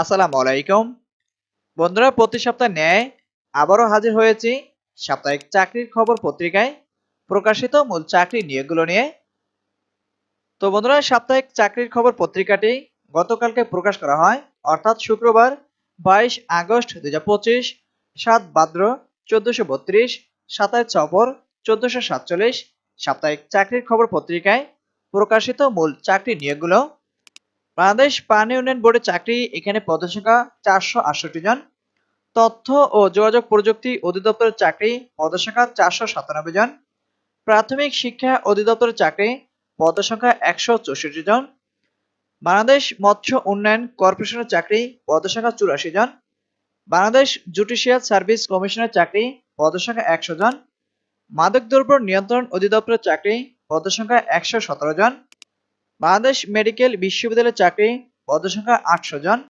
আসসালামু আলাইকুম। বন্ধুরা, প্রতি সপ্তাহে ন্যায় আবারও হাজির হয়েছি সাপ্তাহিক চাকরির খবর পত্রিকায় প্রকাশিত মূল চাকরি নিয়োগগুলো নিয়ে। তো বন্ধুরা, সাপ্তাহিক চাকরির খবর পত্রিকাটি গতকালকে প্রকাশ করা হয়, অর্থাৎ শুক্রবার বাইশ আগস্ট দুই হাজার পঁচিশ, সাত ভাদ্র চোদ্দশো বত্রিশ, সাতাশ চপর চোদ্দশো সাতচল্লিশ সাপ্তাহিক চাকরির খবর পত্রিকায় প্রকাশিত মূল চাকরি নিয়োগগুলো। বাংলাদেশ পানি উন্নয়ন বোর্ডের চাকরি এখানে পদসংখ্যা চারশো আটষট্টি জন। তথ্য ও যোগাযোগ প্রযুক্তি অধিদপ্তরের চাকরি পদসংখ্যা চারশো সাতানব্বই জন। প্রাথমিক শিক্ষা অধিদপ্তরের চাকরি পদসংখ্যা একশো চৌষট্টি জন। বাংলাদেশ মৎস্য উন্নয়ন কর্পোরেশনের চাকরি পদসংখ্যা চুরাশি জন। বাংলাদেশ জুডিশিয়াল সার্ভিস কমিশনের চাকরি পদসংখ্যা একশো জন। মাদকদ্রব্য নিয়ন্ত্রণ অধিদপ্তরের চাকরি পদসংখ্যা একশো সতেরো জন। বাংলাদেশ মেডিকেল বিশ্ববিদ্যালয়ের চাকরি পদসংখ্যা আটশো জন।